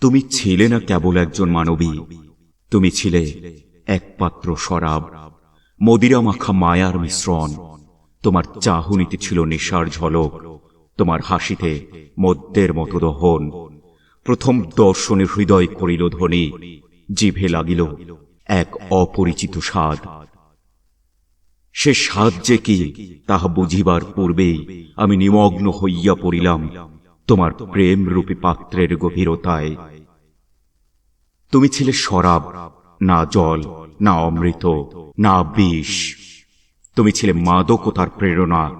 তুমি ছিলে না কেবল একজন মানবী, তুমি ছিলে একপাত্র শরাব, মদিরা মাখা মায়ার মিশ্রণ। তোমার চাহনিতে ছিল নেশার ঝলক, তোমার হাসিতে মদ্যের মতো দহন। প্রথম দর্শনে হৃদয় করিল ধ্বনি, জিভে লাগিল এক অপরিচিত স্বাদ। সে স্বাদ যে কি, তাহা বুঝিবার পূর্বেই আমি নিমগ্ন হইয়া পড়িলাম। তোমার প্রেম রূপী পাত্রের গভীরতায়। তুমি ছিলে শরাব, না জল, না অমৃত, না বিষ। তুমি ছিলে মাদকতার প্রেরণা,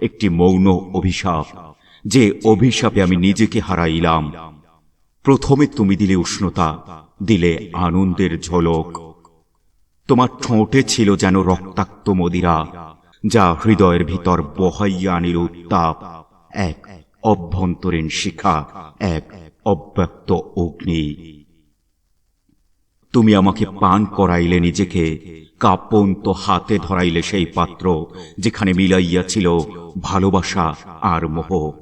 একটি মৌন অভিশাপ, যে অভিশাপে আমি নিজেকে হারাইলাম। প্রথমে তুমি দিলে উষ্ণতা, দিলে আনন্দের ঝলক। তোমার ঠোঁটে ছিল যেন রক্তাক্ত মদিরা, যা হৃদয়ের ভিতর বহাইয়া আনিল উত্তাপ। এক অভ্যন্তরীণ শিখা এক অব্যক্ত অগ্নি। তুমি আমাকে পান করাইলে নিজেকে কাপন্ত হাতে ধরাইলে সেই পাত্র যেখানে মিলাইয়াছিল ভালোবাসা আর মোহ।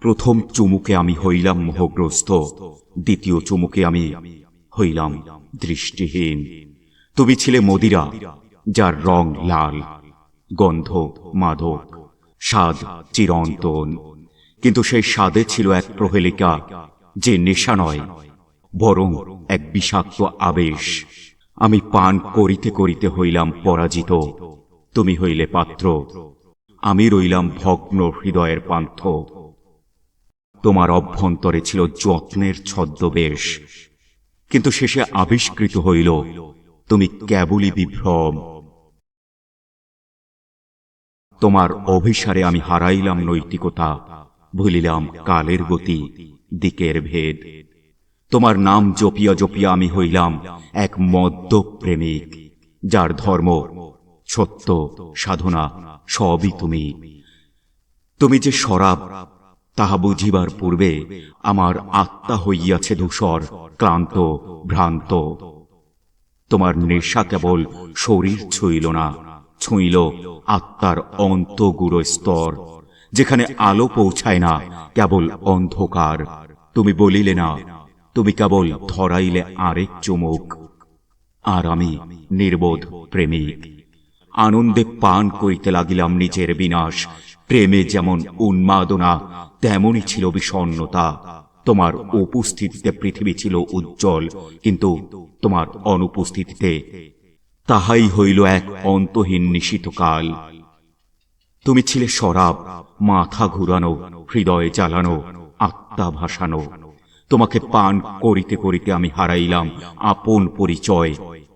প্রথম চুমুকে আমি হইলাম মোহগ্রস্ত, দ্বিতীয় চুমুকে আমি হইলাম দৃষ্টিহীন। তুমি ছিলে মদিরা, যার রং লাল, গন্ধ মাদক স্বাদ চিরন্তন। কিন্তু সেই স্বাদে ছিল এক প্রহেলিকা, যে নেশা নয়, বরং এক বিষাক্ত আবেশ। আমি পান করিতে করিতে হইলাম পরাজিত, তুমি হইলে পাত্র, আমি রইলাম ভগ্ন হৃদয়ের পান্থ। তোমার অভ্যন্তরে ছিল যত্নের ছদ্মবেশ, কিন্তু শেষে আবিষ্কৃত হইল, তুমি কেবলই বিভ্রম। তোমার অভিসারে আমি হারাইলাম নৈতিকতা, ভুলিলাম কালের গতি, দিকের ভেদ। তোমার নাম জপিয়া জপিয়া আমি হইলাম এক মদ্য প্রেমিক যার ধর্ম সত্য, সাধনা সবই তুমি। তুমি যে শরাব, তাহা বুঝিবার পূর্বে আমার আত্মা হইয়াছে ধূসর, ক্লান্ত, ভ্রান্ত। তোমার নেশা কেবল শরীর ছুঁইল না, ছুঁইল আত্মার অন্তগুড়ো স্তর যেখানে আলো পৌঁছায় না, কেবল অন্ধকার। তুমি বলিলে না, তুমি কেবল ধরাইলে আরেক চুমুক। আর আমি নির্বোধ প্রেমিক। আনন্দে পান করিতে লাগিলাম নিজের বিনাশ। প্রেমে যেমন উন্মাদনা, তেমনই ছিল বিষণ্নতা তোমার উপস্থিতিতে পৃথিবী ছিল উজ্জ্বল, কিন্তু তোমার অনুপস্থিতিতে তাহাই হইল এক অন্তহীন নিশিতকাল তুমি ছিলে শরাব মাথা ঘুরানো, হৃদয়ে জ্বালানো, আত্মা ভাসানো। তোমাকে পান করিতে করিতে আমি হারাইলাম, আপন পরিচয়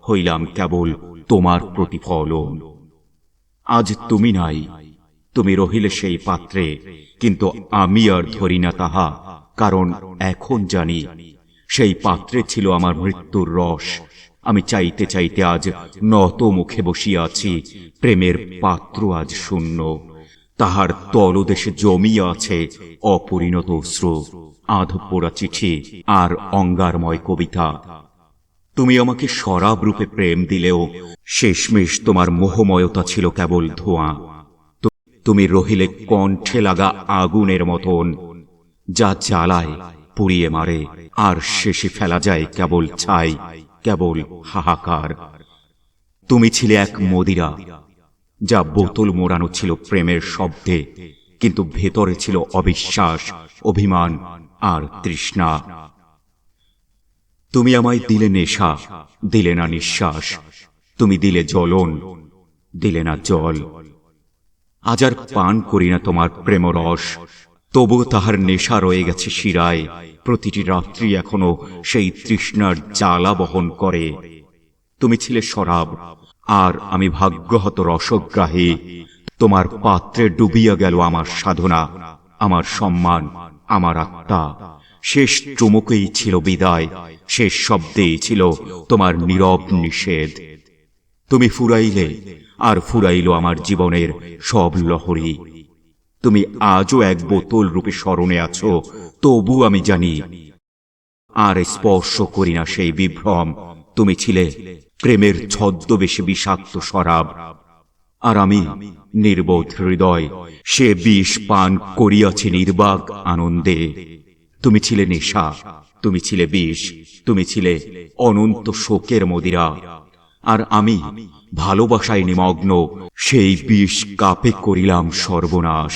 হইলাম কেবল তোমার প্রতিফলন। আজ তুমি নাই, তুমি রহিলে সেই পাত্রে, কিন্তু আমি আর ধরি না তাহা, কারণ এখন জানি, সেই পাত্রে ছিল আমার মৃত্যুর রস আমি চাইতে চাইতে আজ নত মুখে বসিয়া আছি, প্রেমের পাত্র আজ শূন্য। তাহার তলদেশে জমিয়া আছে অপরিণত অশ্রু। আধ পোড়া চিঠি আর অঙ্গারময় কবিতা। তুমি আমাকে শরাব রূপে প্রেম দিলেও শেষমেশ তোমার মোহময়তা ছিল কেবল ধোঁয়া। তুমি রহিলে কণ্ঠে লাগা আগুনের মতন, যা জ্বালায়, পুড়িয়ে মারে, আর শেষে ফেলা যায় কেবল ছাই। কেবল হাহাকার। তুমি ছিলে এক মদিরা, যা বোতল মোড়ানো ছিল প্রেমের শব্দে, কিন্তু ভেতরে ছিল অবিশ্বাস, অভিমান আর তৃষ্ণা। তুমি আমায় দিলে নেশা, দিলে না নিঃশ্বাস। তুমি দিলে জ্বলন, দিলে না জল। আজ আর পান করি না তোমার প্রেমরস তবু তাহার নেশা রয়ে গেছে শিরায়। প্রতিটি রাত্রি এখনও সেই তৃষ্ণার জ্বালা বহন করে। তুমি ছিলে শরাব, আর আমি ভাগ্যহত রসগ্রাহী। তোমার পাত্রে ডুবিয়া গেল আমার সাধনা, আমার সম্মান, আমার আত্মা। শেষ চুমুকেই ছিল বিদায়, শেষ শব্দেই ছিল তোমার নীরব নিষেধ। তুমি ফুরাইলে, আর ফুরাইল আমার জীবনের সব লহরী। তুমি আজও এক বোতল রূপে স্মরণে আছো তবু আমি জানি। আর স্পর্শ করি না সেই বিভ্রম। তুমি ছিলে প্রেমের ছদ্মবেশে বিষাক্ত শরাব। আর আমি নির্বোধ হৃদয়, সে বিষ পান করিয়াছি নির্বাক আনন্দে। তুমি ছিলে নেশা, তুমি ছিলে বিষ, তুমি ছিলে অনন্ত শোকের মদিরা। আর আমি ভালোবাসায় নিমগ্ন সেই বিষ কাপে করিলাম সর্বনাশ।